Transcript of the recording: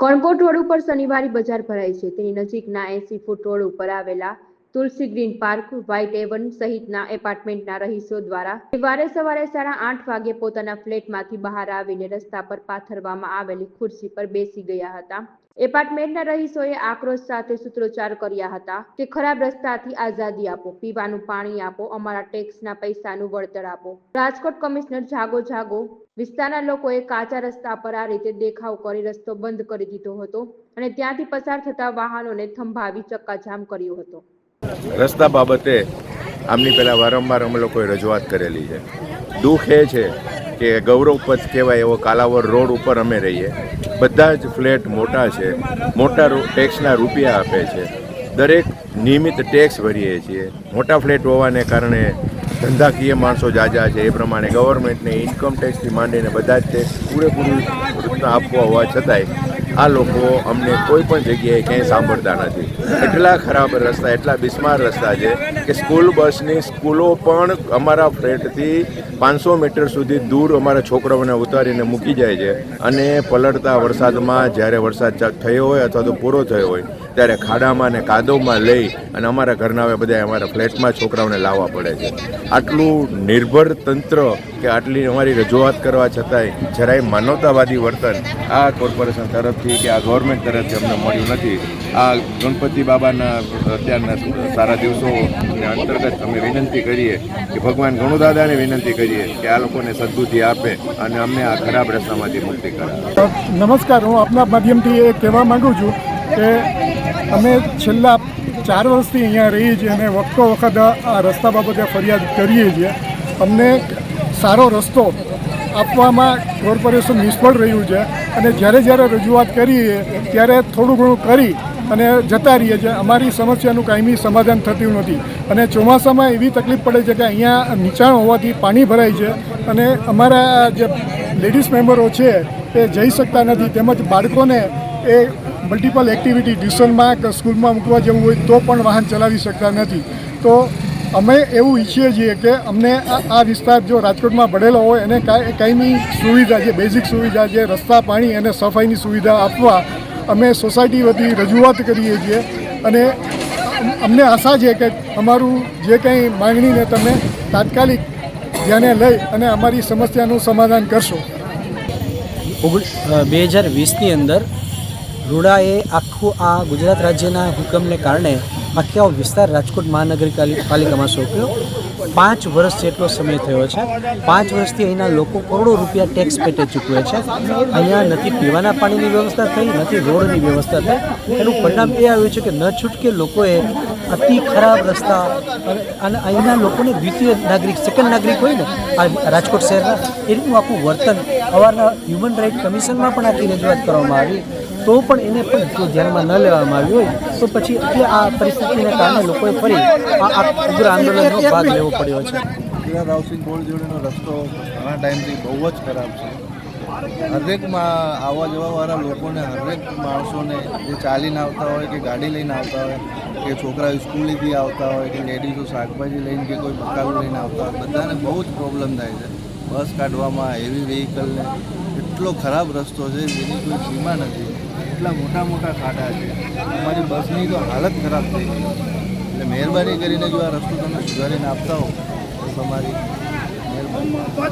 Kankot road ઉપર શનિવારી બજાર ભરાય છે. તેની નજીકના એસી ફૂટ રોડ ઉપર આવેલા Tulsi green park white Avon સહિતના એપાર્ટમેન્ટના રહીશો દ્વારા રવિવારે સવારે સાડા આઠ વાગે પોતાના ફ્લેટમાંથી બહાર આવીને રસ્તા પર પાથરવામાં આવેલી ખુરશી પર બેસી ગયા હતા. એપાર્ટમેન્ટના રહીશોએ આક્રોશ સાથે સૂત્રોચ્ચાર કર્યા હતા કે ખરાબ રસ્તાથી આઝાદી આપો, પીવાનું પાણી આપો, અમારા ટેક્સના પૈસાનું વળતર આપો. રાજકોટ કમિશનર જાગો જાગો વિસ્તારના લોકોએ કાચા રસ્તા પર આ રીતે દેખાવ કરી રસ્તો બંધ કરી દીધો હતો અને ત્યાંથી પસાર થતા વાહનોને થંભાવી ચક્કાજામ કર્યો હતો. રસ્તા બાબતે આમની પહેલાં વારંવાર અમે લોકોએ રજૂઆત કરેલી છે. દુઃખ એ છે કે ગૌરવ પથ કહેવાય એવો કાલાવર રોડ ઉપર અમે રહીએ. બધા જ ફ્લેટ મોટા છે. મોટા ટેક્સના રૂપિયા આપે છે. દરેક નિયમિત ટેક્સ ભરીએ છીએ. મોટા ફ્લેટ હોવાને કારણે ધંધાકીય માણસો જાજા છે. એ પ્રમાણે ગવર્મેન્ટને ઇન્કમ ટેક્સથી માંડીને બધા જ ટેક્સ પૂરેપૂરી આપવા હોવા છતાંય આ લોકો અમને કોઈ પણ જગ્યાએ ક્યાંય સાંભળતા નથી. એટલા ખરાબ રસ્તા, એટલા બિસ્માર રસ્તા છે કે સ્કૂલ બસની સ્કૂલો પણ અમારા ફ્લેટથી પાંચસો મીટર સુધી દૂર અમારા છોકરાઓને ઉતારીને મૂકી જાય છે અને પલળતા વરસાદમાં જ્યારે વરસાદ થયો હોય અથવા તો પૂરો થયો હોય, ત્યારે ખાડામાં ને કાદવમાં લઈ અને અમારા ઘરના બધા અમારા ફ્લેટમાં છોકરાઓને લાવવા પડે છે. આટલું નિર્ભર તંત્ર કે આટલી અમારી રજૂઆત કરવા છતાંય જરાય માનવતાવાદી વર્તન આ કોર્પોરેશન તરફથી કે આ ગવર્મેન્ટ તરફથી અમને મળ્યું નથી. આ ગણપતિ બાબાના અત્યારના સારા દિવસો અંતર્ગત અમે વિનંતી કરીએ કે ભગવાન ગણુદાદાને વિનંતી કરીએ કે આ લોકોને સદબુદ્ધિ આપે અને અમને આ ખરાબ રસ્તામાંથી મુક્તિ કરાવે. નમસ્કાર, હું આપના માધ્યમથી એ કહેવા માગું છું કે અમે છેલ્લા ચાર વર્ષથી અહીંયા રહીએ છીએ અને વખતો વખત આ રસ્તા બાબતે ફરિયાદ કરીએ છીએ. અમને સારો રસ્તો આપવામાં કોર્પોરેશન નિષ્ફળ રહ્યું છે. અને જ્યારે જ્યારે રજૂઆત કરીએ ત્યારે થોડું ઘણું કરી અને જતા રહીએ છીએ. અમારી સમસ્યાનું કાયમી સમાધાન થતું નથી. અને ચોમાસામાં એવી તકલીફ પડે છે કે અહીંયા નીચાણ હોવાથી પાણી ભરાય છે અને અમારા જે લેડીઝ મેમ્બરો છે એ જઈ શકતા નથી. તેમજ બાળકોને એ મલ્ટિપલ એક્ટિવિટી ટ્યુશનમાં કે સ્કૂલમાં મૂકવા જવું હોય તો પણ વાહન ચલાવી શકતા નથી. તો અમે એવું ઈચ્છીએ છીએ કે અમને આ વિસ્તાર જો રાજકોટમાં ભળેલો હોય, એને કાંઈ કાયમી સુવિધા જે બેઝિક સુવિધા જે રસ્તા, પાણી અને સફાઈની સુવિધા આપવા અમે સોસાયટી વતી રજૂઆત કરીએ છીએ. અને અમને આશા છે કે અમારું જે કંઈ માંગણીને તમે તાત્કાલિક ધ્યાને લઈ અને અમારી સમસ્યાનું સમાધાન કરશો. બે હજાર વીસની અંદર રૂડાએ આખું આ ગુજરાત રાજ્યના હુકમને કારણે આખી વિસ્તાર રાજકોટ મહાનગરપાલિકામાં સોંપ્યો. પાંચ વર્ષ જેટલો સમય થયો છે. પાંચ વર્ષથી અહીંના લોકો કરોડો રૂપિયા ટેક્સ પેટે ચૂકવે છે. અહીંયા નથી પીવાના પાણીની વ્યવસ્થા થઈ, નથી રોડની વ્યવસ્થા થઈ. એનું પરિણામ એ આવ્યું છે કે ન છૂટકે લોકોએ અતિ ખરાબ રસ્તા અને- અહીંના લોકોને દ્વિતીય નાગરિક સેકન્ડ નાગરિક હોય ને, આ રાજકોટ શહેરના એ રીતનું આખું વર્તન અવારના હ્યુમન રાઇટ કમિશનમાં પણ આખી રજૂઆત કરવામાં આવી. તો પણ એને પણ જો ધ્યાનમાં ન લેવામાં આવ્યું હોય, તો પછી એટલે આ પરિસ્થિતિને કારણે લોકોએ ફરી આ ઉગ્ર આંદોલનનો ભાગ લેવો પડ્યો છે. ગુજરાત હાઉસિંગ જોડેનો રસ્તો ઘણા ટાઈમથી બહુ જ ખરાબ છે. હરેકમાં આવવા જવાવાળા લોકોને, હરેક માણસોને જે ચાલીને આવતા હોય કે ગાડી લઈને આવતા હોય, કે છોકરા સ્કૂલેથી આવતા હોય, કે લેડીઝો શાકભાજી લઈને કે કોઈ મકાન લઈને આવતા હોય, બધાને બહુ જ પ્રોબ્લેમ થાય છે. બસ કાઢવામાં હેવી વ્હીકલને એટલો ખરાબ રસ્તો છે જેની કોઈ સીમા નથી. એટલા મોટા મોટા ખાડા છે. અમારી બસની તો હાલત ખરાબ થઈ ગઈ. એટલે મહેરબાની કરીને જો આ રસ્તો તમે સુધારીને આપતા હો, તો તમારી મહેરબાની.